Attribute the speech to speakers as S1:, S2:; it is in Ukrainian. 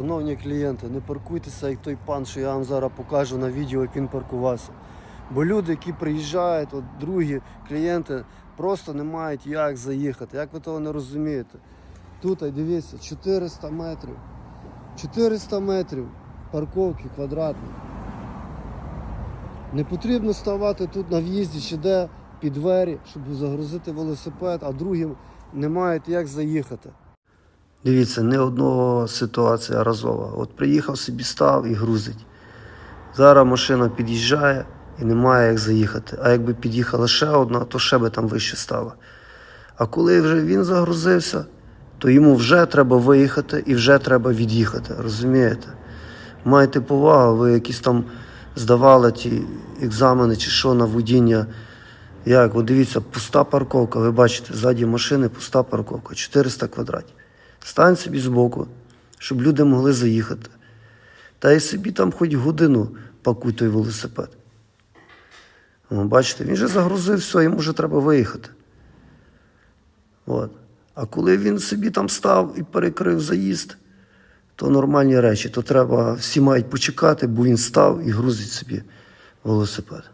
S1: Шановні клієнти, не паркуйтеся, як той пан, що я вам зараз покажу на відео, як він паркувався. Бо люди, які приїжджають, от другі клієнти, просто не мають як заїхати. Як ви того не розумієте? Тут, дивіться, 400 метрів. 400 метрів парковки квадратні. Не потрібно ставати тут на в'їзді чи де під двері, щоб загрузити велосипед, а другим не мають як заїхати. Дивіться, не одного ситуація разова. От приїхав собі став і грузить. Зараз машина під'їжджає і немає як заїхати. А якби під'їхала ще одна, то ще би там вище стало. А коли вже він загрузився, то йому вже треба виїхати і вже треба від'їхати. Розумієте? Майте повагу, ви якісь там здавали ті екзамени чи що на водіння. Як? От дивіться, пуста парковка, ви бачите, ззаді машини пуста парковка, 400 квадратів. Стань собі збоку, щоб люди могли заїхати. Та й собі там хоч годину пакуй той велосипед. О, бачите, він вже загрузив все, йому вже треба виїхати. От. А коли він собі там став і перекрив заїзд, то нормальні речі. То треба, всі мають почекати, бо він став і грузить собі велосипед.